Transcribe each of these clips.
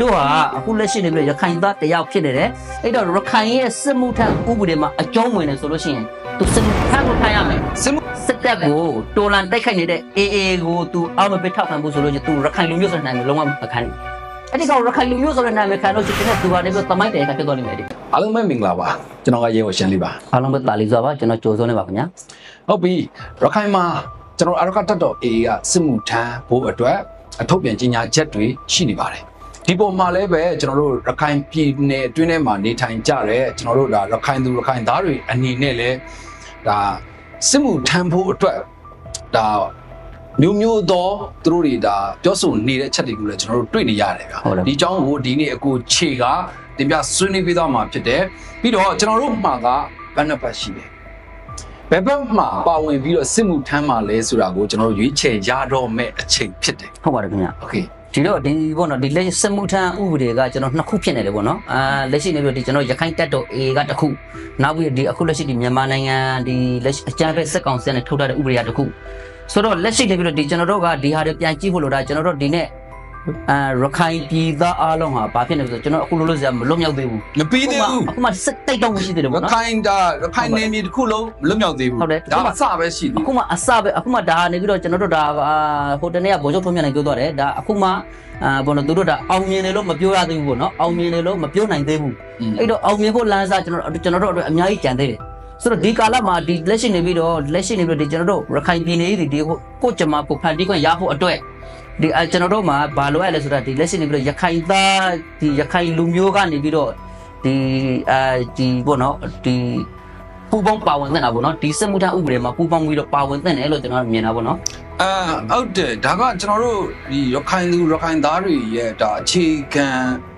တို့ဟာအခုလက်ရှိနေပြီးတော့ရခိုင်သားတယောက်ဖြစ်နေတယ်အဲ့တော့ရခိုင်ရဲ့စစ်မှုထမ်းဥပဒေမှာအကျုံးဝင်နေဆိုလို့ရှိရင်သူစစ်မှုထမ်းကိုထိုင်ရမယ်စစ်မှုစစ်တပ်ကိုတော်လန်တိုက်ခိုက်နေတဲ့ AA ကိုသူအောက်မပေးထောက်ခံဖို့ဆိုလို့ရှိရင်သူရခိုင်လူမျိုးဆိုတဲ့နာမည်လုံးဝမခံဘူးအဲ့ဒီကောင်ရခိုင်လူမျိုးဆိုတဲ့နာမည်ခံလို့ရှိရင်သူကနေပြီးတော့တမိုက်တယ်ကဖြစ်သွားလိမ့်မယ်ဒီအားလုံးပဲမင်္ဂလာပါကျွန်တော်ကရေဝရှင်းလေးပါအားလုံးပဲတာလီစွာပါကျွန်တော်ကြိုးစုံနေပါခင်ဗျာဟုတ်ပြီရခိုင်မှာကျွန်တော်အရကတက်တော် AA ကစစ်မှုထမ်းဖို့အတွက်အထုတ်ပြန်ကြေညာချက်တွေရှိနေပါတယ် ဒီပုံမှာလည်းပဲကျွန်တော်တို့ရခိုင်ပြည်နယ်အတွင်းထဲမှာနေထိုင်ကြတဲ့ကျွန်တော်တို့ဒါရခိုင်သူရခိုင်သားတွေအနေနဲ့လည်းဒါစစ်မှုထမ်းဖို့အတွက်ဒါမျိုးမျိုးသောသူတို့တွေဒါပြောဆိုနေတဲ့ချက်တွေကိုလည်းကျွန်တော်တို့တွေ့နေရတယ်ဗျာဒီအကြောင်းကိုဒီနေ့အကိုခြေကတင်ပြဆွေးနွေးပေးသွားမှာဖြစ်တယ်ပြီးတော့ကျွန်တော်တို့မှာကဘယ်နှပတ်ရှိတယ် ဘယ်ဘက်မှာပါဝင်ပြီးတော့စစ်မှုထမ်းမှာလဲဆိုတာကိုကျွန်တော်တို့ရွေးချယ်ရတော့မဲ့အချိန်ဖြစ်တယ် ဟုတ်ပါတယ်ခင်ဗျာ โอเค ဒီတော့ဒီပေါ့နော်ဒီလက်စစ်မှုထမ်းဥပဒေကကျွန်တော်နှစ်ခုဖြစ်နေတယ်ပေါ့နော်အာလက်ရှိနေပြီးတော့ဒီကျွန်တော်ရခိုင်တပ်တော် A ကတစ်ခုနောက်ပြီးဒီအခုလက်ရှိဒီမြန်မာနိုင်ငံဒီလက်ရှိအကြမ်းဖက်စစ်ကောင်စီနဲ့ထုတ်ထားတဲ့ဥပဒေကတစ်ခုဆိုတော့လက်ရှိနေပြီးတော့ဒီကျွန်တော်တို့ကဒီဟာတွေပြန်ကြည့်ဖို့လို့ဒါကျွန်တော်တို့ဒီနေ့ အာရခိုင်ပြည်သားအားလုံးဟာဘာဖြစ်နေလဲဆိုတော့ကျွန်တော်အခုလို့လို့စရာမလွတ်မြောက်သေးဘူးမပြီးသေးဘူးအခုမှစစ်တိတ်တော့မရှိသေးတယ်ရပေါ့နော်ခိုင်ဒါရခိုင်နယ်မြေတစ်ခုလုံးမလွတ်မြောက်သေးဘူးဟုတ်တယ်ဒါမှစပဲရှိသေးအခုမှအစပဲအခုမှဒါနေပြီးတော့ကျွန်တော်တို့ဒါအာဟိုတနေ့ကဗိုလ်ချုပ်ထုံးမြတ်နိုင်ပြောသွားတယ်ဒါအခုမှအာဘောနော်သူတို့ဒါအောင်မြင်တယ်လို့မပြောရသေးဘူးပေါ့နော်အောင်မြင်တယ်လို့မပြောနိုင်သေးဘူးอืมအဲ့တော့အောင်မြင်ဖို့လမ်းစာကျွန်တော်ကျွန်တော်တို့အတွက်အများကြီးကြံသေးတယ်ဆိုတော့ဒီကာလမှာဒီလက်ရှိနေပြီးတော့လက်ရှိနေပြီးတော့ဒီကျွန်တော်တို့ရခိုင်ပြည်နယ်ကြီးဒီကိုကိုကြမှာကိုဖန်တီးခွင့်ရဖို့အတွက် ဒီအဲကျွန်တော်တို့မှာဘာလို့ရလဲဆိုတာဒီလက်ရှိနေပြီးတော့ရခိုင်သားဒီရခိုင်လူမျိုးကနေပြီးတော့ဒီအဲဒီဘောနော်ဒီပူပေါင်းပါဝင်တဲ့တာပေါ့နော်ဒီစစ်မှုထမ်းဥပဒေမှာပူပေါင်းပြီးတော့ပါဝင်တဲ့တယ်လို့ကျွန်တော်မြင်တာပေါ့နော်အာဟုတ်တယ်ဒါကကျွန်တော်တို့ဒီရခိုင်လူရခိုင်သားတွေရဲ့ဒါအခြေခံ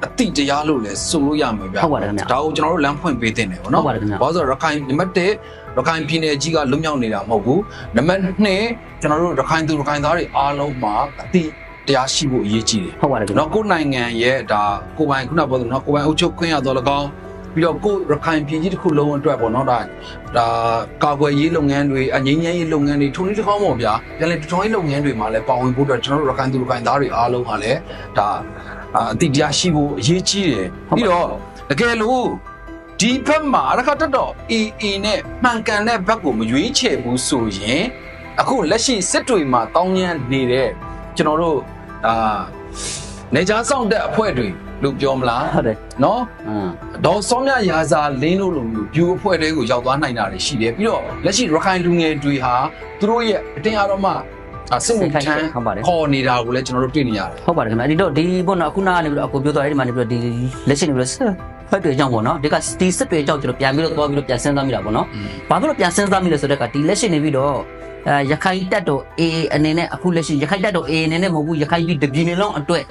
အတိတရားလို့လည်းဆိုလို့ရမှာဗျဟုတ်ပါတယ်ခင်ဗျာဒါကိုကျွန်တော်တို့လမ်းဖွင့်ပေးတင်တယ်ဗောနော်ဟုတ်ပါတယ်ခင်ဗျာဘာလို့ဆိုတော့ရခိုင်နံပါတ်1 ရခိုင်ပြည်နယ်ကြီးကလွတ်မြောက်နေတာမဟုတ်ဘူးနံပါတ်2ကျွန်တော်တို့ရခိုင်သူရခိုင်သားတွေအားလုံးမှာအတိတရားရှိဖို့အရေးကြီးတယ်ဟုတ်ပါတယ်ခင်ဗျာနော်ကိုယ်နိုင်ငံရဲ့ဒါကိုယ်ပိုင်ခုနပြောသလိုနော်ကိုယ်ပိုင်အုပ်ချုပ်ခွင့်ရတော့လကောင်းပြီးတော့ကိုယ်ရခိုင်ပြည်ကြီးတစ်ခုလုံးအတွက်ပေါ့နော်ဒါဒါကာကွယ်ရေးလုပ်ငန်းတွေအငြိမ်းချမ်းရေးလုပ်ငန်းတွေထုံနည်းတစ်ခေါင်းပေါ့ဗျာပြန်လည်တည်ထောင်ရေးလုပ်ငန်းတွေမှာလည်းပါဝင်ဖို့အတွက်ကျွန်တော်တို့ရခိုင်သူရခိုင်သားတွေအားလုံးဟာလည်းဒါအာအတိတရားရှိဖို့အရေးကြီးတယ်ပြီးတော့တကယ်လို့ ဒီဘက်မှာအရခတ်တော့ AA နဲ့မှန်ကန်တဲ့ဘက်ကိုမရွေးချယ်ဘူးဆိုရင်အခုလက်ရှိစစ်တွေမှာတောင်းညမ်းနေတဲ့ကျွန်တော်တို့အာနေကြဆောင်တဲ့အဖွဲ့တွေလို့ပြောမလားဟုတ်တယ်နော်အင်းဒေါ်စောမြရာဇာလင်းတို့လိုမျိုး view အဖွဲ့တွေကိုရောက်သွားနိုင်တာတွေရှိတယ်ပြီးတော့လက်ရှိရခိုင်လူငယ်တွေဟာသူတို့ရဲ့အတင်းအားတော့မှအာစစ်မှုထမ်းဟုတ်ပါတယ်ခေါ်နေတာကိုလည်းကျွန်တော်တို့တွေ့နေရတယ်ဟုတ်ပါတယ်ခင်ဗျာဒီတော့ဒီပေါ့နော်အခုနကနေပြီးတော့အကိုပြောသွားတယ်ဒီမှာနေပြီးတော့ဒီလက်ရှိနေပြီးတော့ ဖက်တွေကြောင့်ပေါ့နော်ဒီကဒီစစ်တွေကြောင့်ကျွန်တော်ပြန်ပြီးတော့သွားပြီးတော့ပြန်စဉ်းစားမိတာပေါ့နော်ဘာလို့လဲပြန်စဉ်းစားမိလဲဆိုတော့ကဒီလက်ရှိနေပြီးတော့အဲရခိုင်တက်တော် AA အနေနဲ့အခုလက်ရှိရခိုင်တက်တော် AA အနေနဲ့မဟုတ်ဘူးရခိုင်ပြည်တပြည်နယ်လုံးအတွက်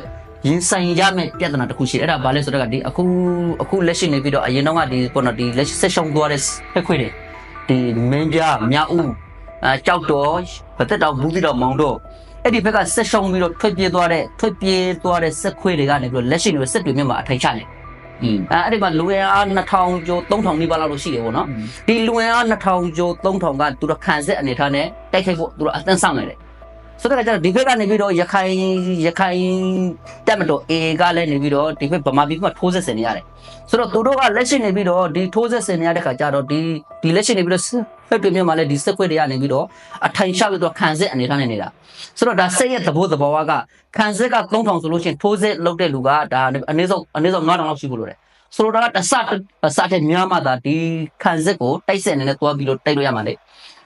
ရင်ဆိုင်ရမယ့်ပြဿနာတစ်ခုရှိတယ်အဲ့ဒါဘာလဲဆိုတော့ကဒီအခုအခုလက်ရှိနေပြီးတော့အရင်တော့ကဒီပေါ့နော်ဒီလက်ရှိဆက်ရှုံသွားတဲ့ဖက်ခွေတွေဒီမင်းပြမြောက်ဦးအဲကြောက်တော်ဗသက်တော်ဘူးတိတော်မောင်တော်အဲ့ဒီဘက်ကဆက်ရှုံပြီးတော့ထွက်ပြေးသွားတဲ့ထွက်ပြေးသွားတဲ့ဆက်ခွေတွေကနေပြီးတော့လက်ရှိတွေဆက်တွေမြတ်မှာအထိုင်ချနေอืม အဲအဲ့ဒီမှာလူငယ်အား2000ကျော်3000နီးပါးလောက်လို့ရှိတယ်ပေါ့နော်ဒီလူငယ်အား2000ကျော်3000ကသူတို့ခံစစ်အနေထားနဲ့တိုက်ခိုက်ဖို့သူတို့အသင်းဆောင်နေတယ်ဆိုတော့ကျတော့ဒီဘက်ကနေပြီးတော့ရခိုင်ရခိုင်တက်မတော် A ကလည်းနေပြီးတော့ဒီဘက်ဗမာပြည်မှာထိုးစစ်ဆင်နေရတယ်ဆိုတော့သူတို့ကလက်ရှိနေပြီးတော့ဒီထိုးစစ်ဆင်နေရတဲ့ခါကျတော့ဒီဒီလက်ရှိနေပြီးတော့ ဖက်တွေမြတ်မှာလည်းဒီဆက်ခွေတွေကနေပြီးတော့အထိုင်ချပြီးတော့ခံစစ်အနေထားနဲ့နေတာဆိုတော့ဒါစိတ်ရဲ့သဘောသဘောကခံစစ်က3000ဆိုလို့ရှိရင်ထိုးစစ်လုပ်တဲ့လူကဒါအနည်းဆုံးအနည်းဆုံး9000လောက်ရှိဖို့လိုတယ်ဆိုတော့ဒါကတဆတဆတဲ့များမှသာဒီခံစစ်ကိုတိုက်စစ်အနေနဲ့သွားပြီးတော့တိုက်လို့ရမှာလေ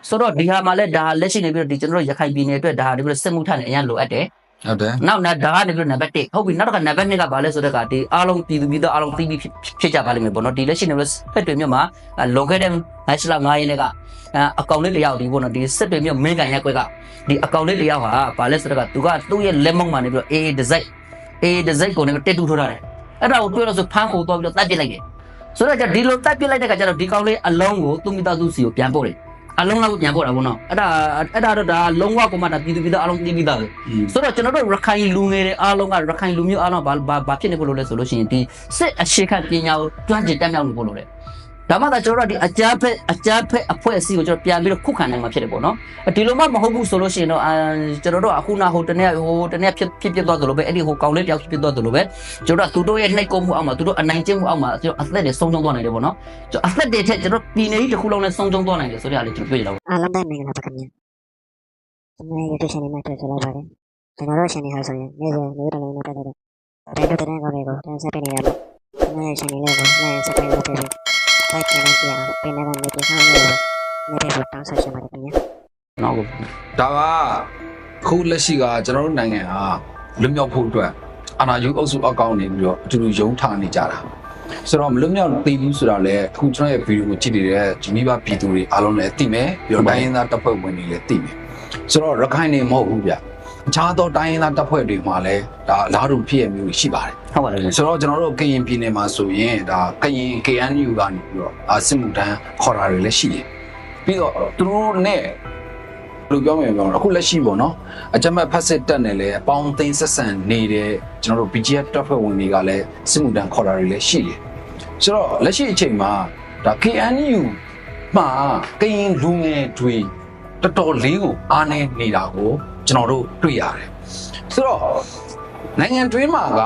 ဆိုတော့ဒီဟာမှာလည်းဒါလက်ရှိနေပြီးတော့ဒီကျွန်တော်တို့ရခိုင်ပြည်နယ်အတွက်ဒါဒီပြီးတော့စစ်မှုထမ်းနေအရင်လိုအပ်တယ် ဟုတ်တယ်နောက်နောက်ဒါကနေပြီးတော့နံပါတ်1ဟုတ်ပြီနောက်တော့ကနံပါတ်2ကဘာလဲဆိုတော့ကဒီအားလုံးပြည်သူပြည်သားအားလုံးသိပြီးဖြစ်ဖြစ်ကြပါလိမ့်မယ်ပေါ့နော်ဒီလက်ရှိနေပြီးဖက်တွေမြတ်မှာလွန်ခဲ့တဲ့မတ်လ9ရက်နေ့ကအကောင်လေးတစ်ယောက်ဒီပေါ့နော်ဒီစစ်တွေမြတ်မင်းကန်ရက်ကွက်ကဒီအကောင်လေးတစ်ယောက်ဟာဘာလဲဆိုတော့ကသူကသူ့ရဲ့လက်မောင်းမှာနေပြီးတော့ AA ဒီဇိုက် AA ဒီဇိုက်ကိုနေတက်တူထိုးထားတယ်အဲ့ဒါကိုတွေ့တော့ဆိုဖမ်းခေါ်သွားပြီးတော့တတ်ပစ်လိုက်တယ်ဆိုတော့じゃဒီလိုတတ်ပစ်လိုက်တဲ့ကကျတော့ဒီကောင်လေးအလုံးကိုသူ့မိသားစုစီကိုပြန်ပို့တယ် အလုံးလောက်ပြန်ပို့တာပေါ့နော်အဲ့ဒါအဲ့ဒါတော့ဒါလုံးဝကမှဒါပြည်သူပြည်သားအလုံးသိပြီးသားပဲอืมဆိုတော့ကျွန်တော်တို့ရခိုင်လူငယ်တွေအားလုံးကရခိုင်လူမျိုးအားလုံးဘာဘာဘာဖြစ်နေဖို့လို့လဲဆိုလို့ရှိရင်ဒီစစ်အရှိခတ်ပညာကိုတွန်းကျင်တက်မြောက်နေဖို့လို့လေ ဒါမှသာကျွန်တော်တို့ကဒီအကြမ်းဖက်အကြမ်းဖက်အဖွဲ့အစည်းကိုကျွန်တော်ပြန်ပြီးတော့ခုခံနိုင်မှာဖြစ်တယ်ပေါ့နော်ဒီလိုမှမဟုတ်ဘူးဆိုလို့ရှိရင်တော့အာကျွန်တော်တို့အခုနဟိုတနေ့ဟိုတနေ့ဖြစ်ဖြစ်ဖြစ်သွားသလိုပဲအဲ့ဒီဟိုကောင်လေးတယောက်ဖြစ်သွားသလိုပဲကျွန်တော်တို့ကသူတို့ရဲ့နှိပ်ကုပ်မှုအောက်မှာသူတို့အနိုင်ကျင့်မှုအောက်မှာကျွန်တော်အသက်တွေဆုံးရှုံးသွားနိုင်တယ်ပေါ့နော်ကျွန်တော်အသက်တွေထက်ကျွန်တော်ပြည်နယ်ကြီးတစ်ခုလုံးနဲ့ဆုံးရှုံးသွားနိုင်တယ်ဆိုတဲ့အလေးကျွန်တော်တွေ့ရတော့အားလုံးပဲမင်္ဂလာပါခင်ဗျာကျွန်တော် YouTube channel မှာတွေ့ကြလိုက်ပါတယ်ကျွန်တော်တို့ channel ဟာဆိုရင်နေ့စဉ်နေ့တိုင်းနဲ့တက်တဲ့တဲ့တဲ့တဲ့ကောင်းတွေကိုတင်ဆက်ပေးနေရမှာကျွန်တော်ရဲ့ channel လေးကို like subscribe လုပ်ပေးပြီး like ချင်တဲ့ကြည့်အောင်ပြင်နေတဲ့ notification လေးကိုနေ့တိုင်းတောင်းဆိုချင်ပါတယ်ခင်ဗျာနော်ကိုဒါကခုလက်ရှိကကျွန်တော်တို့နိုင်ငံဟာလွတ်မြောက်ဖို့အတွက်အာဏာယူအုပ်စုအကောင့်နေပြီးတော့အတူတူယုံထားနေကြတာဆိုတော့မလွတ်မြောက်သေးဘူးဆိုတာလည်းအခုကျွန်တော်ရဲ့ဗီဒီယိုကိုကြည့်နေတဲ့ဂျမီဘာပြည်သူတွေအားလုံးလည်းသိမယ်ပြီးတော့တိုင်းရင်းသားတပ်ဖွဲ့ဝင်တွေလည်းသိမယ်ဆိုတော့ရခိုင်နေမဟုတ်ဘူးဗျ အခြားသောတိုင်းရင်းသားတပ်ဖွဲ့တွေမှာလည်းဒါအလားတူဖြစ်ရမျိုးရှိပါတယ်ဟုတ်ပါတယ်ခင်ဗျဆိုတော့ကျွန်တော်တို့ကရင်ပြည်နယ်မှာဆိုရင်ဒါကရင် KNU ကနေပြီးတော့အာစစ်မှုထမ်းခေါ်တာတွေလည်းရှိတယ်ပြီးတော့သူတို့နဲ့ဘယ်လိုပြောမလဲပြောတော့အခုလက်ရှိပေါ့နော်အကြမ်းဖက်ဖက်စစ်တက်နေလဲအပေါင်းအသိန်းဆက်ဆံနေတဲ့ကျွန်တော်တို့ BGF တပ်ဖွဲ့ဝင်တွေကလည်းစစ်မှုထမ်းခေါ်တာတွေလည်းရှိတယ်ဆိုတော့လက်ရှိအချိန်မှာဒါ KNU မှာကရင်လူငယ်တွေတော်တော်လေးကိုအားနေနေတာကို ကျွန်တော်တို့တွေ့ရတယ်ဆိုတော့နိုင်ငံတွင်းမှာက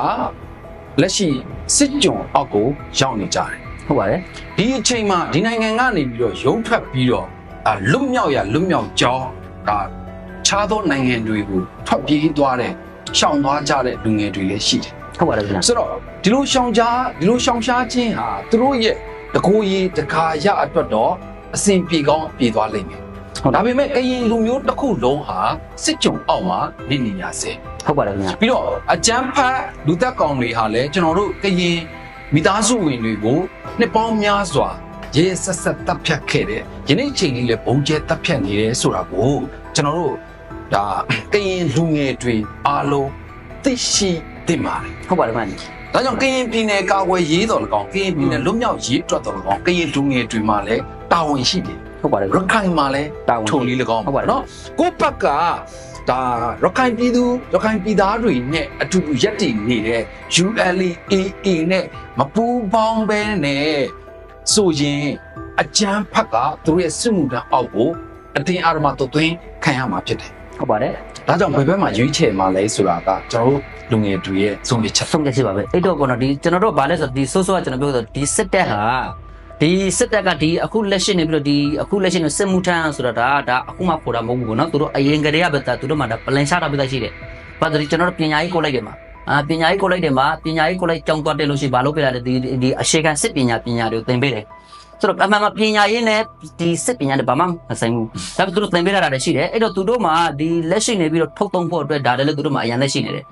လက်ရှိစစ်ကြုံအောက်ကိုရောက်နေကြတယ်ဟုတ်ပါတယ်ဒီအချိန်မှာဒီနိုင်ငံကနေပြီးတော့ရုံးထွက်ပြီးတော့အာလွတ်မြောက်ရလွတ်မြောက်ကြောင်းဒါခြားသောနိုင်ငံတွေကိုထွက်ပြေးသွားတဲ့ရှောင်သွားကြတဲ့လူငယ်တွေလည်းရှိတယ်ဟုတ်ပါတယ်ခင်ဗျဆိုတော့ဒီလိုရှောင်ရှားဒီလိုရှောင်ရှားခြင်းဟာသူတို့ရဲ့တကိုယ်ရည်တခါရအတွက်တော့အစဉ်ပြေကောင်းပြေသွားလိမ့်မယ်ဟုတ် ဒါပေမဲ့ကရင်လူမျိုးတစ်ခုလုံးဟာစစ်ကြုံအောက်မှာနေနေရစေဟုတ်ပါတယ်ခင်ဗျပြီးတော့အကျန်းဖတ်လူသက်ကောင်တွေဟာလည်းကျွန်တော်တို့ကရင်မိသားစုဝင်တွေကိုနှစ်ပေါင်းများစွာရဲဆက်ဆက်တပ်ဖြတ်ခဲ့တဲ့ယနေ့ချိန်ကြီးလည်းဘုံကျဲတပ်ဖြတ်နေတယ်ဆိုတာကိုကျွန်တော်တို့ဒါကရင်လူငယ်တွေအားလုံးသိရှိသိပါတယ်ဟုတ်ပါတယ်ခင်ဗျဒါကြောင့်ကရင်ပြည်နယ်ကာကွယ်ရေးတော်၎င်းကရင်ပြည်နယ်လွတ်မြောက်ရေးအတွက်တော်၎င်းကရင်လူငယ်တွေမှာလည်းတာဝန်ရှိတယ် ဟုတ်ပါတယ်ရခိုင်မှာလည်းတာဝန်ရှိထုံလေး၎င်းဟုတ်ပါတယ်နော်ကိုယ့်ဘက်ကဒါရခိုင်ပြည်သူရခိုင်ပြည်သားတွေနဲ့အတူတူရက်တည်နေတဲ့ ULAA နဲ့မပူးပေါင်းပဲနဲ့ဆိုရင်အကြမ်းဖက်ကသူတို့ရဲ့စစ်မှုထမ်းအောက်ကိုအတင်းအာရမတုတ်သွင်းခံရမှာဖြစ်တယ်ဟုတ်ပါတယ်။ဒါကြောင့်ဘယ်ဘက်မှာရွေးချယ်မှာလဲဆိုတာကကျွန်တော်တို့လူငယ်တွေရဲ့ဆုံးဖြတ်ချက်ဆုံးဖြတ်ရှိပါပဲအဲ့တော့ကောနော်ဒီကျွန်တော်တို့ဗာလဲဆိုဒီဆိုးဆိုးကကျွန်တော်ပြောဆိုဒီစစ်တပ်ဟာ ဒီစစ်တပ်ကဒီအခုလက်ရှိနေပြီးတော့ဒီအခုလက်ရှိနေစစ်မှုထမ်းဆိုတာဒါဒါအခုမှပေါ်တာမဟုတ်ဘူးကောနော်သူတို့အရင်ကတည်းကပဲဒါသူတို့မှဒါပလန်ရှာတာပဲရှိတယ်ဘာလို့ကျွန်တော်တို့ပညာရေးကိုလိုက်တယ်မှာအာပညာရေးကိုလိုက်တယ်မှာပညာရေးကိုလိုက်ကြောင်းသွားတယ်လို့ရှိရင်ဘာလို့ပြရလဲဒီဒီအရှိခံစစ်ပညာပညာတွေကိုသင်ပေးတယ်ဆိုတော့အမှန်မှပညာရေးနဲ့ဒီစစ်ပညာတွေဘာမှမဆိုင်ဘူးဒါပေမဲ့သူတို့သင်ပေးရတာလည်းရှိတယ်အဲ့တော့သူတို့မှဒီလက်ရှိနေပြီးတော့ထုတ်သုံးဖို့အတွက်ဒါလည်းသူတို့မှအရင်လက်ရှိနေတယ်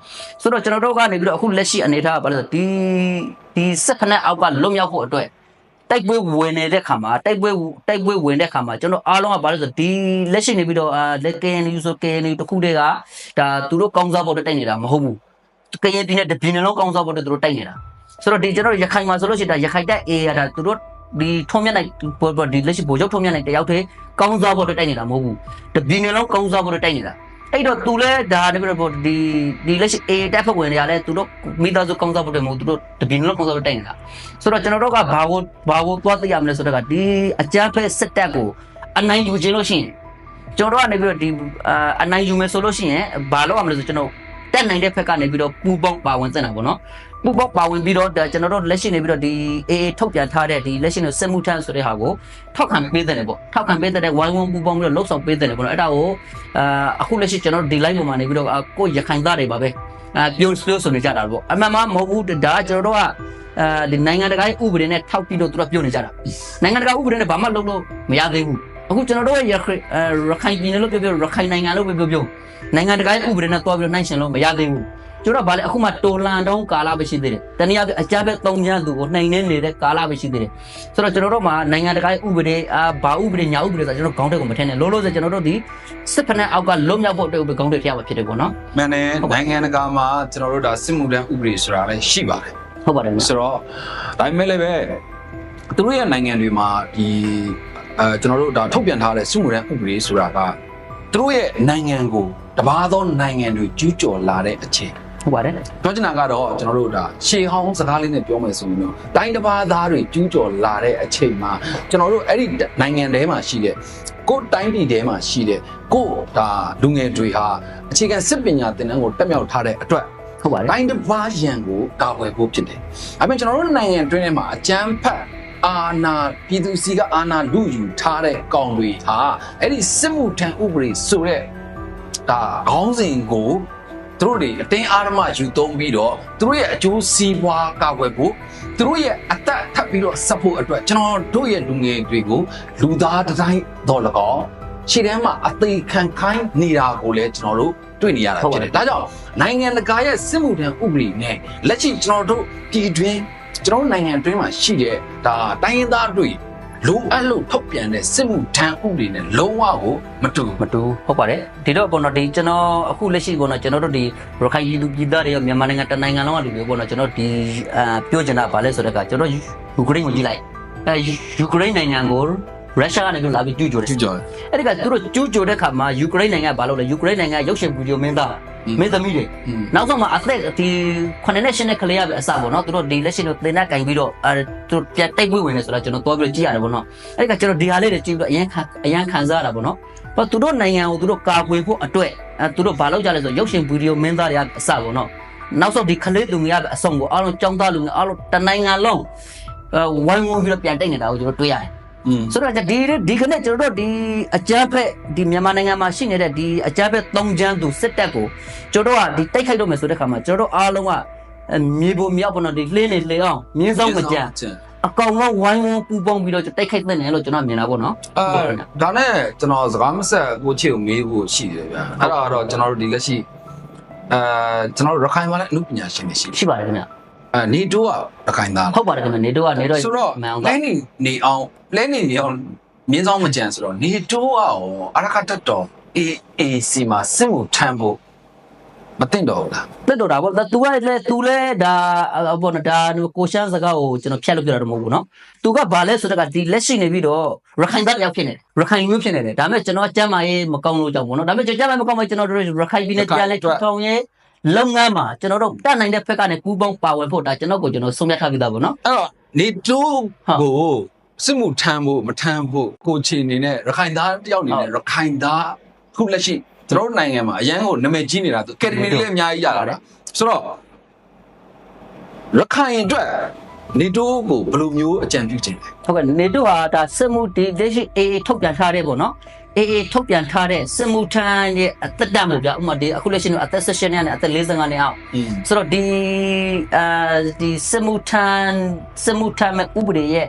ဆိုတော့ကျွန်တော်တို့ကနေပြီးတော့အခုလက်ရှိအနေထားကဘာလဲဆိုဒီဒီစက်ဖက်အောက်ကလွတ်မြောက်ဖို့အတွက် တိုက်ပွဲဝင်နေတဲ့ခါမှာတိုက်ပွဲတိုက်ပွဲဝင်တဲ့ခါမှာကျွန်တော်အားလုံးကဘာလဲဆိုဒီလက်ရှိနေပြီးတော့အာလက်ကင်ယူဆိုကင်ယူတခုတည်းကဒါသူတို့ကောင်းစားဖို့အတွက်တိုက်နေတာမဟုတ်ဘူးကရင်ပြည်နယ်တပြည်နယ်လုံးကောင်းစားဖို့အတွက်သူတို့တိုက်နေတာဆိုတော့ဒီကျွန်တော်တို့ရခိုင်မှာဆိုလို့ရှိရင်ဒါရခိုင်တပ် A ရတာသူတို့ဒီထုံးမြတ်နိုင်ဒီလက်ရှိဗိုလ်ချုပ်ထုံးမြတ်နိုင်တယောက်တည်းကောင်းစားဖို့အတွက်တိုက်နေတာမဟုတ်ဘူးတပြည်နယ်လုံးကောင်းစားဖို့အတွက်တိုက်နေတာ အဲ့တော့သူလဲဒါတပြည့်တော့ဒီဒီလက်ရှိ A တက်ဖွဲ့ဝင်တွေကလည်းသူတို့မိသားစုကောင်းစားဖို့တည်းမဟုတ်သူတို့တပင်းလုံးကောင်းစားဖို့တိုက်နေတာဆိုတော့ကျွန်တော်တို့ကဘာကိုဘာကိုသွားသိရမလဲဆိုတော့ကဒီအကြမ်းဖက်စစ်တပ်ကိုအနိုင်ယူခြင်းလို့ရှိရင်ကျွန်တော်တို့ကနေပြီးတော့ဒီအာအနိုင်ယူမယ်ဆိုလို့ရှိရင်ဘာလို့ရမလဲဆိုကျွန်တော်တက်နိုင်တဲ့ဘက်ကနေပြီးတော့ပူပေါင်းပါဝင်စင်တာပေါ့နော် ပူပေါင်းပါဝင်ပြီးတော့ဒါကျွန်တော်တို့လက်ရှိနေပြီးတော့ဒီ AA ထုတ်ပြန်ထားတဲ့ဒီလက်ရှိနေစစ်မှုထမ်းဆိုတဲ့ဟာကိုထောက်ခံပေးတဲ့ပေါ့ထောက်ခံပေးတဲ့ဝိုင်းဝန်းပူပေါင်းပြီးတော့လှုပ်ဆောင်ပေးတဲ့ပေါ့နော်အဲ့ဒါကိုအာအခုလက်ရှိကျွန်တော်တို့ဒီ line ပေါ်မှာနေပြီးတော့အာကိုယ့်ရခိုင်သားတွေပါပဲအာပြောပြောဆိုနေကြတာပေါ့အမှန်မှမဟုတ်ဘူးဒါကကျွန်တော်တို့ကအာဒီနိုင်ငံတကာရဲ့ဥပဒေနဲ့ထောက်ပြီးတော့သူတို့ပြောနေကြတာနိုင်ငံတကာဥပဒေနဲ့ဘာမှလုပ်လို့မရသေးဘူးအခုကျွန်တော်တို့ရဲ့ရခိုင်အာရခိုင်ပြည်နယ်လို့ပြောပြောရခိုင်နိုင်ငံလို့ပြောပြောပြောနိုင်ငံတကာရဲ့ဥပဒေနဲ့တွားပြီးတော့နိုင်ရှင်လို့မရသေးဘူး ကျွန်တော်ကဗာလေအခုမှတော်လန်တောင်းကာလပဲရှိသေးတယ်တနည်းအားဖြင့်အကြမ်းဖက်သုံးချမ်းသူကိုနှိမ်နေနေတဲ့ကာလပဲရှိသေးတယ်ဆိုတော့ကျွန်တော်တို့မှာနိုင်ငံတကာရဲ့ဥပဒေအာဘာဥပဒေညာဥပဒေဆိုကျွန်တော်ခေါင်းတက်ကိုမထည့်နဲ့လို့လို့ဆိုကျွန်တော်တို့ဒီစစ်ဖက်နဲ့အောက်ကလွတ်မြောက်ဖို့အတွက်ဥပဒေခေါင်းတက်ဖျက်ရမှာဖြစ်တယ်ပေါ့နော်မှန်တယ်နိုင်ငံတကာမှာကျွန်တော်တို့ဒါစစ်မှုထမ်းဥပဒေဆိုတာလည်းရှိပါတယ်ဟုတ်ပါတယ်နော်ဆိုတော့ဒါပေမဲ့လည်းပဲသူတို့ရဲ့နိုင်ငံတွေမှာဒီအဲကျွန်တော်တို့ဒါထုတ်ပြန်ထားတဲ့စစ်မှုထမ်းဥပဒေဆိုတာကသူတို့ရဲ့နိုင်ငံကိုတပါးသောနိုင်ငံတွေကျူးကျော်လာတဲ့အချိန် ဟုတ်ပါတယ်ပြောချင်တာကတော့ကျွန်တော်တို့ဒါရှေးဟောင်းစကားလေးနဲ့ပြောမယ်ဆိုရင်တော့တိုင်းတစ်ပါးသားတွေကျူးကျော်လာတဲ့အချိန်မှာကျွန်တော်တို့အဲ့ဒီနိုင်ငံထဲမှာရှိတဲ့ကိုယ်တိုင်းပြည်ထဲမှာရှိတဲ့ကိုယ်ဒါလူငယ်တွေဟာအခြေခံစစ်ပညာသင်တန်းကိုတက်မြောက်ထားတဲ့အတွက်ဟုတ်ပါတယ်တိုင်းတစ်ပါးရန်ကိုကာကွယ်ဖို့ဖြစ်တယ်။အဲပေမဲ့ကျွန်တော်တို့နိုင်ငံအတွင်းထဲမှာအကြမ်းဖက်အာနာပြည်သူစီကအာနာလူယူထားတဲ့ကောင်တွေဟာအဲ့ဒီစစ်မှုထမ်းဥပဒေဆိုတဲ့ဒါခေါင်းစဉ်ကို သူတို့တွေအတင်းအာရမယူသုံးပြီးတော့သူတို့ရဲ့အကျိုးစီးပွားကာကွယ်ဖို့သူတို့ရဲ့အသက်ထပ်ပြီးတော့ဆက်ဖို့အတွက်ကျွန်တော်တို့ရဲ့လူငယ်တွေကိုလူသားတစ်တိုင်းတော့၎င်းရှေ့တန်းမှာအသေးခံခိုင်းနေတာကိုလည်းကျွန်တော်တို့တွေ့နေရတာဖြစ်တယ်ဒါကြောင့်နိုင်ငံတကာရဲ့စစ်မှုထမ်းဥပဒေနဲ့လက်ရှိကျွန်တော်တို့ပြည်တွင်းကျွန်တော်တို့နိုင်ငံအတွင်းမှာရှိတဲ့ဒါတိုင်းရင်းသားတွေ လိုအပ်လို့ထုတ်ပြန်တဲ့စစ်မှုထမ်းဥပဒေနဲ့လုံးဝကိုမတူမတူဟုတ်ပါတယ်ဒီတော့ပေါ့နော်ဒီကျွန်တော်အခုလက်ရှိပေါ့နော်ကျွန်တော်တို့ဒီရခိုင်လူပြည်သားတွေရောမြန်မာနိုင်ငံတနိုင်ငံလုံးကလူတွေပေါ့နော်ကျွန်တော်ဒီအာပြောချင်တာဗာလဲဆိုတော့ကကျွန်တော်ယူကရိန်းကိုကြည့်လိုက်အဲယူကရိန်းနိုင်ငံကိုရုရှားကနေလာပြီးကျူးကျော်တယ်ကျူးကျော်အဲ့ဒီကသူတို့ကျူးကျော်တဲ့ခါမှာယူကရိန်းနိုင်ငံကဘာလုပ်လဲယူကရိန်းနိုင်ငံရုပ်ရှင်ဗီဒီယိုမင်းသား မင်းသမီးတွေနောက်ဆုံးမှာအသက်ဒီ9နဲ့10နဲ့ကလေးရပဲအစပေါ့နော်သူတို့ဒီလက်ရှင်တို့သင်နဲ့ကင်ပြီးတော့အဲသူပြတ်တိတ်မွေးဝင်နေဆိုတော့ကျွန်တော်တွားပြီးတော့ကြည့်ရတယ်ပေါ့နော်အဲ့ဒါကကျွန်တော်ဒီဟာလေးတွေကြည့်ပြီးတော့အရန်အရန်ခံစားရတာပေါ့နော်ဘာသူတို့နိုင်ငံကိုသူတို့ကာကွယ်ဖို့အတွက်အဲသူတို့ဘာလုပ်ကြလဲဆိုရုပ်ရှင်ဗီဒီယိုမင်းသားတွေကအစပေါ့နော်နောက်ဆုံးဒီကလေးလူငယ်ရပဲအဆုံးကိုအားလုံးကြောင်းသားလူငယ်အားလုံးတနိုင်ငံလုံးဝိုင်းဝန်းပြီးတော့ပြန်တိတ်နေတာကိုကျွန်တော်တွေ့ရတယ် ဆိုတော့ဒီဒီခနဲ့ကျွန်တော်တို့ဒီအကြမ်းဖက်ဒီမြန်မာနိုင်ငံမှာရှိနေတဲ့ဒီအကြမ်းဖက်သုံးချမ်းသူစစ်တပ်ကိုကျွန်တော်တို့ကဒီတိုက်ခိုက်တော့မယ်ဆိုတဲ့ခါမှာကျွန်တော်တို့အားလုံးကအဲမြေပေါ်မြောက်ပေါ်တော့ဒီလှင်းနေလှအောင်မြင်းဆောင်မကြံအကောင်လုံးဝိုင်းဝန်းပူပေါင်းပြီးတော့တိုက်ခိုက်တဲ့နယ်လို့ကျွန်တော်မြင်တာပေါ့နော်အဲဒါနဲ့ကျွန်တော်စကားမဆက်ကိုချစ်ကိုမေးဖို့ရှိတယ်ဗျာအဲ့ဒါကတော့ကျွန်တော်တို့ဒီလက်ရှိအဲကျွန်တော်တို့ရခိုင်မှာလည်းအမှုပညာရှင်တွေရှိတယ်ရှိပါတယ်ခင်ဗျ အဲနေတိုးကရခိုင်သားလားဟုတ်ပါတယ်ခင်ဗျနေတော့ကနေတော့ဆိုတော့မှန်အောင်လဲနေနေအောင်လဲနေနေအောင်မြင်းဆောင်မကြံဆိုတော့နေတိုးအောင်အရခတ်တော် AAC မှာစစ်မှုထမ်းဖို့မသိတော့ဘူးလားတက်တော့တာပေါ့သူကလည်းသူလည်းဒါဘောနော်ဒါကိုရှမ်းစကားကိုကျွန်တော်ဖြတ်လို့ပြောတာတော့မဟုတ်ဘူးနော်သူကဘာလဲဆိုတော့ကဒီလက်ရှိနေပြီးတော့ရခိုင်သားတယောက်ဖြစ်နေတယ်ရခိုင်မျိုးဖြစ်နေတယ်ဒါပေမဲ့ကျွန်တော်ကျမ်းမာရေးမကောင်းလို့ကြောင့်ပေါ့နော်ဒါပေမဲ့ကျွန်တော်ကျမ်းမာရေးမကောင်းမှကျွန်တော်တို့ရခိုင်ပြည်နယ်ပြန်လဲထောင်ရေး လုပ်ငန်းမှာကျွန်တော်တို့တတ်နိုင်တဲ့ဘက်ကနေကူးပေါင်းပါဝင်ဖို့ဒါကျွန်တော်ကိုကျွန်တော်ဆုံးဖြတ်ထားပြီးသားပေါ့နော်အဲ့တော့နေတိုးကိုစစ်မှုထမ်းဖို့မထမ်းဖို့ကိုချီအနေနဲ့ရခိုင်သားတယောက်အနေနဲ့ရခိုင်သားခုလက်ရှိကျွန်တော်တို့နိုင်ငံမှာအရန်ကိုနာမည်ကြီးနေတာသူကက်ဒမီလေးအများကြီးရတာလားဆိုတော့ရခိုင်အတွက်နေတိုးကိုဘယ်လိုမျိုးအကြံပြုခြင်းလဲဟုတ်ကဲ့နေတို့ဟာဒါစစ်မှုဒီလက်ရှိ AA ထုတ်ပြန်ထားတဲ့ပေါ့နော် AA ထုတ်ပြန်ထားတဲ့စစ်မှုထမ်းရဲ့အသက်တမ်းပေါ့ဗျာဥပမာဒီအခုလက်ရှိတော့အသက်16နှစ်နဲ့အသက်45နှစ်အောင်อืมဆိုတော့ဒီအာဒီစမူထန်စမူထန်မဲ့ဥပဒေရဲ့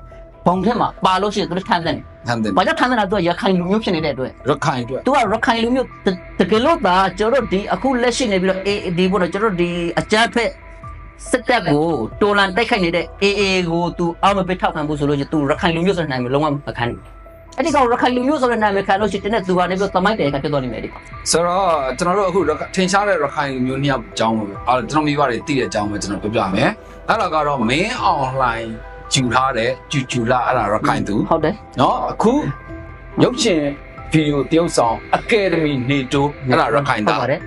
ဘုံထဲမှာပါလို့ရှိရင်သူတို့ထမ်းတယ်ဟန်တယ်။ဘာကြောင့်ထမ်းတယ်လဲသူကရခိုင်လူမျိုးဖြစ်နေတဲ့အတွက်ရခိုင်အတွက်သူကရခိုင်လူမျိုးတတကယ်လို့သာကျွန်တော်တို့ဒီအခုလက်ရှိနေပြီးတော့ AAD ဘုတော့ကျွန်တော်တို့ဒီအကြမ်းဖက်စစ်တပ်ကိုတော်လန်တိုက်ခိုက်နေတဲ့ AA ကိုသူအောက်မပေးထောက်ခံဖို့ဆိုလို့ရှိရင်သူရခိုင်လူမျိုးဆိုတဲ့နာမည်လုံးဝမခံဘူး။ အဲ့ဒီကောင်ရခိုင်လူမျိုးဆိုတဲ့နာမည်ခံလို့ရှိတဲ့သူဟာလည်းပြောသမိုင်းတည်းကဖြစ်သွားနေမယ်ဒီဆိုတော့ကျွန်တော်တို့အခုထင်ရှားတဲ့ရခိုင်လူမျိုးနှစ်ယောက်အကြောင်းပဲအဲ့တော့ကျွန်တော်မိဘတွေသိတဲ့အကြောင်းပဲကျွန်တော်ပြောပြမယ်အဲ့တော့ကတော့မင်းအောင်လှိုင်ကျူထားတဲ့ကျူကျူလာအဲ့ဒါရခိုင်သူဟုတ်တယ်နော်အခုရုပ်ရှင်ဗီဒီယိုတရုပ်ဆောင်အကယ်ဒမီနေတိုးအဲ့ဒါရခိုင်သားဟုတ်ပါတယ်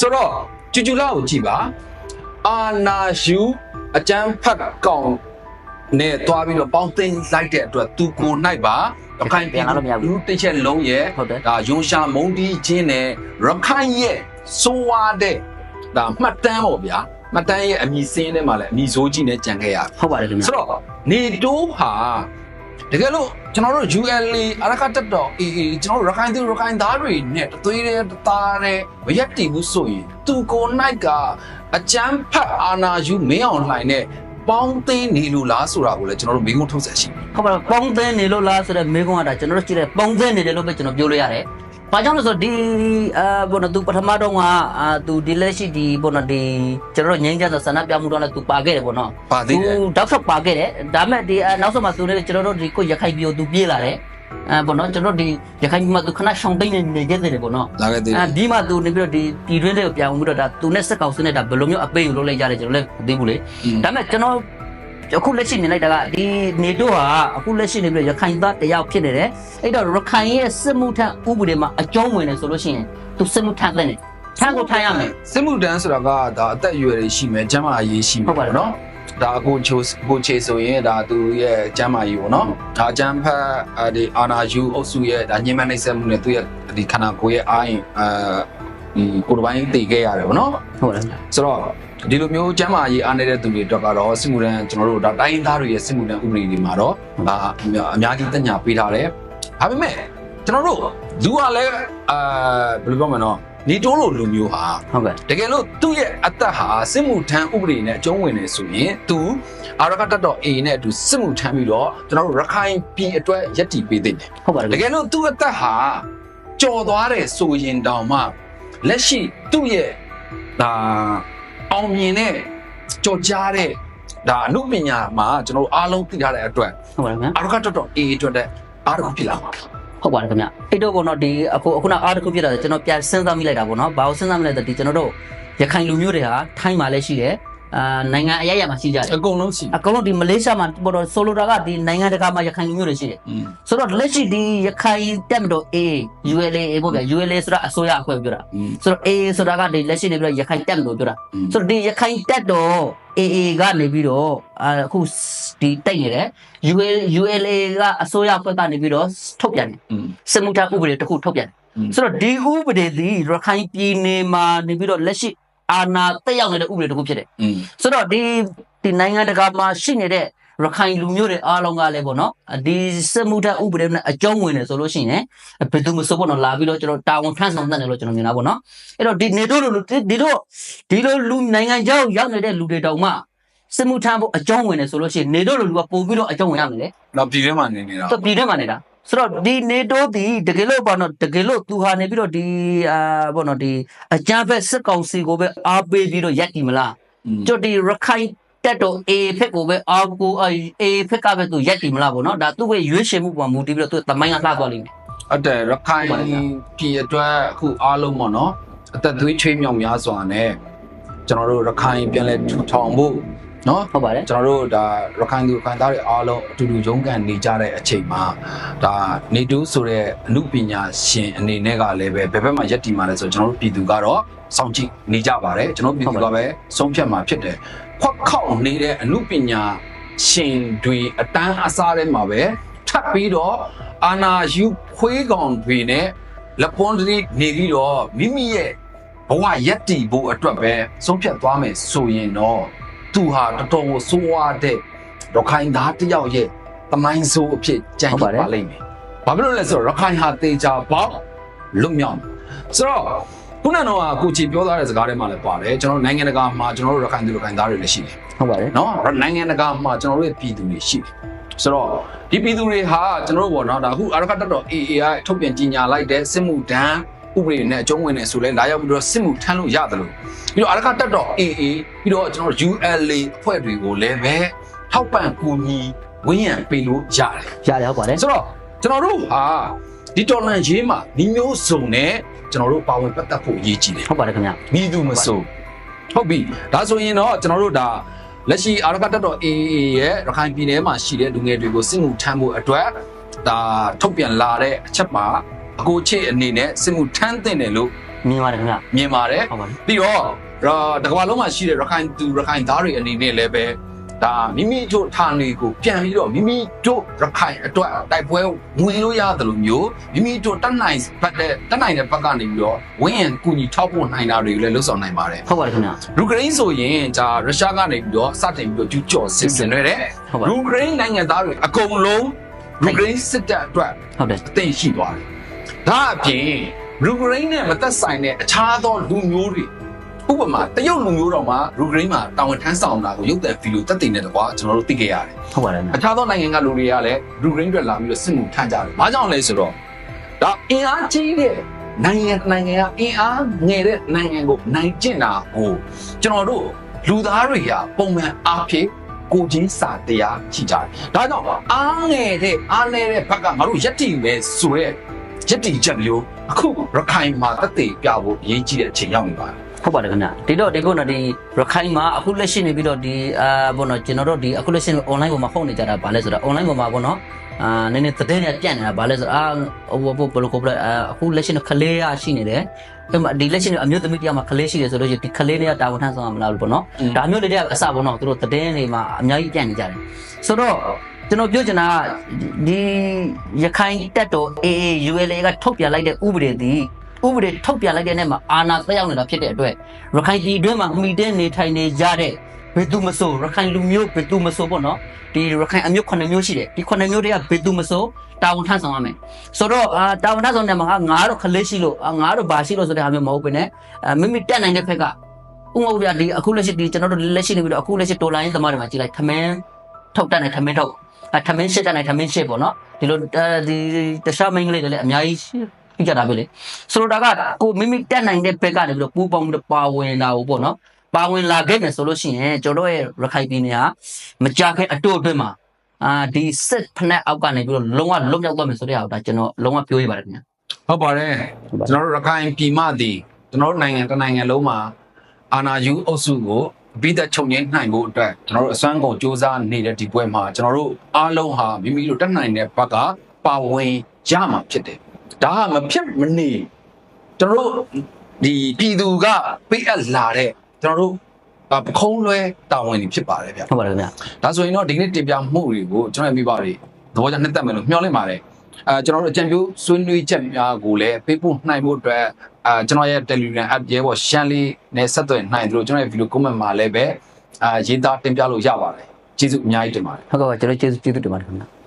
ဆိုတော့ကျူကျူလာကိုကြည့်ပါအာနာယူအကျန်းဖတ်ကောင်နဲ့တွားပြီးတော့ပေါင်းသိမ်းလိုက်တဲ့အတွက်သူကိုနိုင်ပါ ရခိုင်ပြည်လူတစ်ချက်လုံးရဲ့ဟုတ်တယ်ဒါယုံရှာမုံတီးခြင်းနဲ့ရခိုင်ရဲ့စိုးဝါတဲ့ဒါမှတ်တမ်းပေါ့ဗျာမှတ်တမ်းရဲ့အမည်စင်းထဲမှာလည်းအမည်စိုးကြီးနဲ့ကြံခဲ့ရဟုတ်ပါတယ်ခင်ဗျာဆိုတော့နေတိုးဟာတကယ်လို့ကျွန်တော်တို့ ULA အရကတက်တော့အေးအေးကျွန်တော်တို့ရခိုင်သူရခိုင်သားတွေနဲ့တသွေးတဲ့တသားတဲ့မရက်တည်ဘူးဆိုရင်သူကိုနိုင်ကအကျမ်းဖတ်အာနာယူမင်းအောင်လှိုင်နဲ့ ပေါင်းသိနေလို့လားဆိုတာကိုလည်းကျွန်တော်တို့မိကုံးထုတ်ဆက်ရှိတယ်ဟုတ်ပါတော့ပေါင်းသင်းနေလို့လားဆိုတော့မေကွန်းကဒါကျွန်တော်တို့ကြည့်တယ်ပေါင်းသင်းနေတယ်လို့ပဲကျွန်တော်ပြောလို့ရတယ်။ဘာကြောင့်လဲဆိုတော့ဒီအာဘောနော်သူပထမတော့ကအာသူဒီလက်ရှိဒီဘောနော်ဒီကျွန်တော်တို့ငင်းကြတဲ့ဆန္ဒပြမှုတော့လည်းသူပါခဲ့တယ်ပေါ့နော်ပါသေးတယ်သူတောက်ဆက်ပါခဲ့တယ်ဒါပေမဲ့ဒီအာနောက်ဆုံးမှသူလည်းကျွန်တော်တို့ဒီကိုရခိုင်ပြည်ကိုသူပြေးလာတယ် အဲဘောနော်ကျွန်တော်တို့ဒီရခိုင်ပြည်မှာသူခဏရှောင်းတိတ်နေနေခဲ့တယ်ပေါ့နော်လာခဲ့သေးတယ်အဲဒီမှာသူနေပြီးတော့ဒီပြည်တွင်းတွေကိုပြောင်းပြီးတော့ဒါသူနဲ့စက်ကောင်စနဲ့ဒါဘယ်လိုမျိုးအပေးယူလုပ်လိုက်ကြတယ်ကျွန်တော်လည်းမသိဘူးလေอืมဒါပေမဲ့ကျွန်တော်အခုလက်ရှိမြင်လိုက်တာကဒီနေတို့ဟာအခုလက်ရှိနေပြီးတော့ရခိုင်သားတယောက်ဖြစ်နေတယ်အဲ့တော့ရခိုင်ရဲ့စစ်မှုထမ်းဥပဒေမှာအကျုံးဝင်တယ်ဆိုလို့ရှိရင်သူစစ်မှုထမ်းတဲ့နေထမ်းကိုထမ်းရမယ်စစ်မှုတန်းဆိုတာကဒါအသက်အရွယ်တွေရှိမယ်ကျန်းမာရေးရှိမယ်ဟုတ်ပါတယ်နော် ဒါအကိုချိုကိုချေဆိုရင်ဒါသူရဲ့ကျန်းမာရေးပေါ့နော်ဒါကျန်းဖတ်အဲဒီအာနာယူအုပ်စုရဲ့ဒါညှဉ်းပန်းနှိပ်စက်မှုနဲ့သူရဲ့ဒီခန္ဓာကိုယ်ရဲ့အာရင်အဲဒီကိုယ်တစ်ပိုင်းတည်ခဲ့ရတယ်ပေါ့နော်ဟုတ်တယ်ခင်ဗျဆိုတော့ဒီလိုမျိုးကျမ်းမာရေးအားနေတဲ့သူတွေအတွက်ကတော့စစ်မှုထမ်းကျွန်တော်တို့ဒါတိုင်းရင်းသားတွေရဲ့စစ်မှုထမ်းဥပဒေတွေမှာတော့ဒါအများကြီးတက်ညာပေးထားတယ်။ဒါပေမဲ့ကျွန်တော်တို့လူကလည်းအာဘယ်လိုပြောမလဲနော် နေတိုးလိုလူမျိုးဟာဟုတ်ကဲ့တကယ်လို့သူ့ရဲ့အသက်ဟာစစ်မှုထမ်းဥပဒေနဲ့အကျုံးဝင်နေဆိုရင်သူအာရကတတ်တော် A နဲ့အတူစစ်မှုထမ်းပြီးတော့ကျွန်တော်တို့ရခိုင်ပြည်အတွက်ယက်တီပေးသိတယ်ဟုတ်ပါတယ်တကယ်လို့သူ့အသက်ဟာကြော်သွားတယ်ဆိုရင်တောင်မှလက်ရှိသူ့ရဲ့ဒါအောင်မြင်တဲ့ကြော်ကြားတဲ့ဒါအမှုပညာမှာကျွန်တော်တို့အားလုံးသိထားတဲ့အတွက်ဟုတ်ပါတယ်ခင်ဗျအာရကတော်တော်အေးအတွက်တဲ့အားတစ်ခုဖြစ်လာမှာ ဟုတ်ပါတယ်ခင်ဗျအဲ့တော့ဘောနော်ဒီအခုအခုနအားတစ်ခုပြတာကျွန်တော်ပြန်စဉ်းစားမိလိုက်တာပေါ့နော်ဘာလို့စဉ်းစားမိလဲဆိုတော့ဒီကျွန်တော်တို့ရခိုင်လူမျိုးတွေဟာထိုင်းမှာလည်းရှိတယ် အာနိုင်ငံအရရမှာရှိကြတယ်အကုန်လုံးရှိအကုန်လုံးဒီမလေးရှားမှာပေါ်တော့ဆိုလိုတာကဒီနိုင်ငံတကာမှာရခိုင်လူမျိုးတွေရှိတယ်ဆိုတော့လက်ရှိဒီရခိုင်တက်မတော် A ULA ပေါ့ဗျာ ULA ဆိုတာအစိုးရအဖွဲ့ပြောတာဆိုတော့ A ဆိုတာကဒီလက်ရှိနေပြီးတော့ရခိုင်တက်မတော်ပြောတာဆိုတော့ဒီရခိုင်တက်တော် AA ကနေပြီးတော့အခုဒီတိုက်နေတယ် ULA ULA ကအစိုးရအဖွဲ့ကနေပြီးတော့ထုတ်ပြန်တယ်စစ်မှုထမ်းဥပဒေတစ်ခုထုတ်ပြန်တယ်ဆိုတော့ဒီဥပဒေသည်ရခိုင်ပြည်နယ်မှာနေပြီးတော့လက်ရှိ အာဏာတက်ရောက်နေတဲ့ဥပဒေတစ်ခုဖြစ်တယ်อืมဆိုတော့ဒီဒီနိုင်ငံတကာမှာရှိနေတဲ့ရခိုင်လူမျိုးတွေအားလုံးကလည်းပေါ့နော်ဒီစစ်မှုထမ်းဥပဒေနဲ့အကျုံးဝင်တယ်ဆိုလို့ရှိရင်ဘယ်သူမှစပေါ့နော်လာပြီးတော့ကျွန်တော်တာဝန်ထမ်းဆောင်တတ်တယ်လို့ကျွန်တော်မြင်တာပေါ့နော်အဲ့တော့ဒီနေတို့လူဒီတို့ဒီလိုလူနိုင်ငံခြားကိုရောက်နေတဲ့လူတွေတောင်မှစစ်မှုထမ်းဖို့အကျုံးဝင်တယ်ဆိုလို့ရှိရင်နေတို့လူကပို့ပြီးတော့အကျုံးဝင်ရမယ်လေတော့ပြည်ထဲမှာနေနေတာတော့ပြည်ထဲမှာနေတာ ဆိုတော့ဒီနေတိုးဒီတကယ်လို့ပေါ့နော်တကယ်လို့သူဟာနေပြီးတော့ဒီအာပေါ့နော်ဒီအကြမ်းဖက်စစ်ကောင်စီကိုပဲအားပေးပြီးတော့ရက်တီမလားอืมကျွတ်ဒီရခိုင်တက်တော့ A ဖက်ကိုပဲအာကို A ဖက်ကပဲသူရက်တီမလားပေါ့နော်ဒါသူ့ရဲ့ရွေးချယ်မှုပေါ်မူတည်ပြီးတော့သူသမိုင်းကလှသွားလိမ့်မယ်ဟုတ်တယ်ရခိုင်ဟုတ်ပါတယ်ဗျာပြည်အတွက်အခုအားလုံးပေါ့နော်အသက်သွေးချွေးမြောက်များစွာနဲ့ကျွန်တော်တို့ရခိုင်ပြန်လဲထူထောင်ဖို့ နော်ဟုတ်ပါတယ်ကျွန်တော်တို့ဒါရခိုင်သူရခိုင်သားတွေအားလုံးအတူတူရုန်းကန်နေကြတဲ့အချိန်မှာဒါနေတူးဆိုတဲ့အမှုပညာရှင်အနေနဲ့ကလည်းပဲဘယ်ဘက်မှာယက်တီမှာလဲဆိုတော့ကျွန်တော်တို့ပြည်သူကတော့စောင့်ကြည့်နေကြပါတယ်ကျွန်တော်တို့ပြည်သူကပဲဆုံးဖြတ်မှာဖြစ်တယ်ခွက်ခေါက်နေတဲ့အမှုပညာရှင်တွေအတန်းအစားထဲမှာပဲထပ်ပြီးတော့အာနာယူခွေးကောင်တွေနဲ့လက်ပွန်တည်းနေပြီးတော့မိမိရဲ့ဘဝယက်တီဖို့အတွက်ပဲဆုံးဖြတ်သွားမယ်ဆိုရင်တော့ သူဟာတော်တော်ကိုစိုးဝါတဲ့ရခိုင်သားတစ်ယောက်ရဲ့တမိုင်းဆိုးအဖြစ်ကြံ့ရပါလိမ့်မယ်။ဘာဖြစ်လို့လဲဆိုတော့ရခိုင်ဟာတေချာပေါက်လွတ်မြောက်တယ်။ဆိုတော့ခုနကတော့ကိုချီပြောထားတဲ့စကားထဲမှာလည်းပါတယ်ကျွန်တော်တို့နိုင်ငံတကာမှာကျွန်တော်တို့ရခိုင်သူရခိုင်သားတွေလည်းရှိတယ်ဟုတ်ပါတယ်နော်နိုင်ငံတကာမှာကျွန်တော်တို့ရဲ့ပြည်သူတွေရှိတယ်ဆိုတော့ဒီပြည်သူတွေဟာကျွန်တော်တို့ပေါ့နော်ဒါအခုအာရကတတ်တော် AAI ထုတ်ပြန်ကြီးညာလိုက်တဲ့စစ်မှုဒဏ် ဥပဒေနဲ့အကျုံးဝင်နေဆိုလဲလာရောက်ပြီးတော့စစ်မှုထမ်းလို့ရတယ်လို့ပြီးတော့အာရကတတ်တော် AA ပြီးတော့ကျွန်တော်တို့ ULA အဖွဲ့တွေကိုလည်းပဲထောက်ပံ့ကူညီဝန်းရံပေးလို့ရတယ်ရတယ်ဟုတ်ပါတယ်ဆိုတော့ကျွန်တော်တို့ဟာဒီတော်လန်ရေးမှာဒီမျိုးစုံနဲ့ကျွန်တော်တို့ပါဝင်ပတ်သက်ဖို့အရေးကြီးတယ်ဟုတ်ပါတယ်ခင်ဗျမိသူမဆိုဟုတ်ပြီဒါဆိုရင်တော့ကျွန်တော်တို့ဒါလက်ရှိအာရကတက်တော် AA ရဲ့ရခိုင်ပြည်နယ်မှာရှိတဲ့လူငယ်တွေကိုစစ်မှုထမ်းဖို့အတွက်ဒါထုတ်ပြန်လာတဲ့အချက်မှာ အကိုချေအနေနဲ့စစ်မှုထမ်းသင့်တယ်လို့မြင်ပါတယ်ခင်ဗျမြင်ပါတယ်ဟုတ်ပါတယ်ပြီးတော့ရာတကမ္ဘာလုံးမှာရှိတဲ့ရခိုင်သူရခိုင်သားတွေအနေနဲ့လည်းပဲဒါမိမိတို့ဌာနေကိုပြန်ပြီးတော့မိမိတို့ရခိုင်အတွက်တိုက်ပွဲဝင်လို့ရတယ်လို့မျိုးမိမိတို့တက်နိုင်ပတ်တဲ့တက်နိုင်တဲ့ဘက်ကနေပြီးတော့ဝင်းရန်ကူညီထောက်ပို့နိုင်တာတွေကိုလည်းလှုပ်ဆောင်နိုင်ပါတယ်ဟုတ်ပါတယ်ခင်ဗျယူကရိန်းဆိုရင်ဒါရုရှားကနေပြီးတော့စတင်ပြီးတော့ကျူးကျော်စစ်ဆင်နေတယ်ဟုတ်ပါယူကရိန်းနိုင်ငံသားတွေအကုန်လုံးယူကရိန်းစစ်တပ်အတွက်ဟုတ်တယ်အသိရှိသွားတယ်။ ဒါအပြင်ယူကရိန်းနဲ့မသက်ဆိုင်တဲ့အခြားသောလူမျိုးတွေဥပမာတရုတ်လူမျိုးတော်မှာယူကရိန်းမှာတာဝန်ထမ်းဆောင်တာကိုရုပ်သံဗီဒီယိုတက်တင်တဲ့တကွာကျွန်တော်တို့သိခဲ့ရတယ်ဟုတ်ပါတယ်ခင်ဗျ။အခြားသောနိုင်ငံကလူတွေကလည်းယူကရိန်းအတွက်လာပြီးတော့စစ်မှုထမ်းကြတယ်။ဘာကြောင့်လဲဆိုတော့ဒါအင်အားကြီးတဲ့နိုင်ငံနိုင်ငံကအင်အားငယ်တဲ့နိုင်ငံကိုနိုင်ကျင့်တာကိုကျွန်တော်တို့လူသားတွေကပုံမှန်အားဖြင့်ကိုချင်းစာတရားရှိကြတယ်။ဒါကြောင့်အားငယ်တဲ့အားနည်းတဲ့ဘက်ကငါတို့ယက်တီပဲဆိုရဲ ယက်တီချက်မျိုးအခုရခိုင်မှာတက်တည်ပြဖို့အရေးကြီးတဲ့အချိန်ရောက်နေပါတယ်ဟုတ်ပါတယ်ခင်ဗျဒီတော့ဒီကုန်းတော့ဒီရခိုင်မှာအခုလက်ရှိနေပြီးတော့ဒီအာဘောနော်ကျွန်တော်တို့ဒီအခုလက်ရှိ online ပေါ်မှာဟုတ်နေကြတာဗာလဲဆိုတော့ online ပေါ်မှာဘောနော်အာနည်းနည်းသတင်းနဲ့ပြန့်နေတာဗာလဲဆိုတော့အာဟိုဘဘဘလကိုဘလအာအခုလက်ရှိကလေးရရှိနေတယ်အဲ့မှာဒီလက်ရှိအမျိုးသမီးတယောက်မှာခလေးရှိတယ်ဆိုလို့ရှိရင်ဒီခလေးတွေကတာဝန်ထမ်းဆောင်ရမလားလို့ပေါ့နော်ဒါမျိုးလေးတွေကအစပေါ့နော်သူတို့သတင်းတွေမှာအများကြီးပြန့်နေကြတယ်ဆိုတော့ ကျွန်တော်ပြောချင်တာကဒီရခိုင်တက်တော် AA ULA ကထုတ်ပြန်လိုက်တဲ့ဥပဒေသည်ဥပဒေထုတ်ပြန်လိုက်တဲ့နေ့မှာအာဏာသက်ရောက်နေတာဖြစ်တဲ့အတွက်ရခိုင်ပြည်တွင်းမှာမှီတင်းနေထိုင်နေကြတဲ့ဘယ်သူမဆိုရခိုင်လူမျိုးဘယ်သူမဆိုပေါ့နော်ဒီရခိုင်အမျိုး9မျိုးရှိတယ်ဒီ9မျိုးတွေကဘယ်သူမဆိုတာဝန်ထမ်းဆောင်ရမယ်ဆိုတော့အာတာဝန်ထမ်းဆောင်တဲ့မှာငါတို့ခလေးရှိလို့အာငါတို့ဘာရှိလို့ဆိုတဲ့ဟာမျိုးမဟုတ်ဘဲနဲ့အဲမိမိတက်နိုင်တဲ့ဖက်ကဥမဟုတ်ဗျာဒီအခုလက်ရှိဒီကျွန်တော်တို့လက်ရှိနေပြီးတော့အခုလက်ရှိဒေါ်လာရင်းသမားတွေမှာကြည့်လိုက်ထမင်းထုတ်တက်နေထမင်းထုတ်အဲ ထမင်းရှစ်တက်နေထမင်းရှစ်ပေါ့နော်ဒီလိုအဲဒီတခြားမိန်းကလေးတွေလည်းအများကြီးပြကြတာပဲလေဆိုတော့ဒါကကိုမိမိတက်နိုင်တဲ့ဘက်ကနေပြီးတော့ပူပေါင်းပြီးတော့ပါဝင်တာကိုပေါ့နော်ပါဝင်လာခဲ့မယ်ဆိုလို့ရှိရင်ကျွန်တော်ရဲ့ရခိုင်ပြည်နယ်ဟာမကြခင်အတိုးအတွင်းမှာအာဒီစစ်ဖက်အောက်ကနေပြီးတော့လုံးဝလွတ်မြောက်သွားမယ်ဆိုတဲ့ဟာကိုဒါကျွန်တော်လုံးဝပြောရပါတယ်ခင်ဗျာဟုတ်ပါတယ်ကျွန်တော်တို့ရခိုင်ပြည်မသည်ကျွန်တော်တို့နိုင်ငံတစ်နိုင်ငံလုံးမှာအာဏာယူအုပ်စုကိုအ ပိသက်ချုပ်ငြိမ်းနိုင်ဖို့အတွက်ကျွန်တော်တို့အစွမ်းကုန်စ조사နေတဲ့ဒီပွဲမှာကျွန်တော်တို့အားလုံးဟာမိမိတို့တက်နိုင်တဲ့ဘက်ကပါဝင်ရမှာဖြစ်တယ်ဒါကမဖြစ်မနေကျွန်တော်တို့ဒီပြည်သူကပေးအပ်လာတဲ့ကျွန်တော်တို့ပခုံးလွဲတာဝန်တွေဖြစ်ပါတယ်ဗျဟုတ်ပါတယ်ခင်ဗျာဒါဆိုရင်တော့ဒီနေ့တင်ပြမှုတွေကိုကျွန်တော်ရဲ့မိဘတွေသဘောကျနှစ်သက်မယ်လို့မျှော်လင့်ပါတယ်အဲကျွန်တော်တို့အကြံပြုဆွေးနွေးချက်များကိုလည်းပေးပို့နိုင်ဖို့အတွက် အဲကျွန်တော်ရဲ့ Telegram app ရဲဘော်ရှမ်းလေးနဲ့ဆက်သွယ်နိုင်သလိုကျွန်တော်ရဲ့ video comment မှာလည်းပဲအာရေးသားတင်ပြလို့ရပါတယ်ကျေးဇူးအများကြီးတင်ပါတယ်ဟုတ်ကဲ့ပါကျွန်တော်ကျေးဇူးကျေးဇူးတင်ပါတယ်ခင်ဗျာ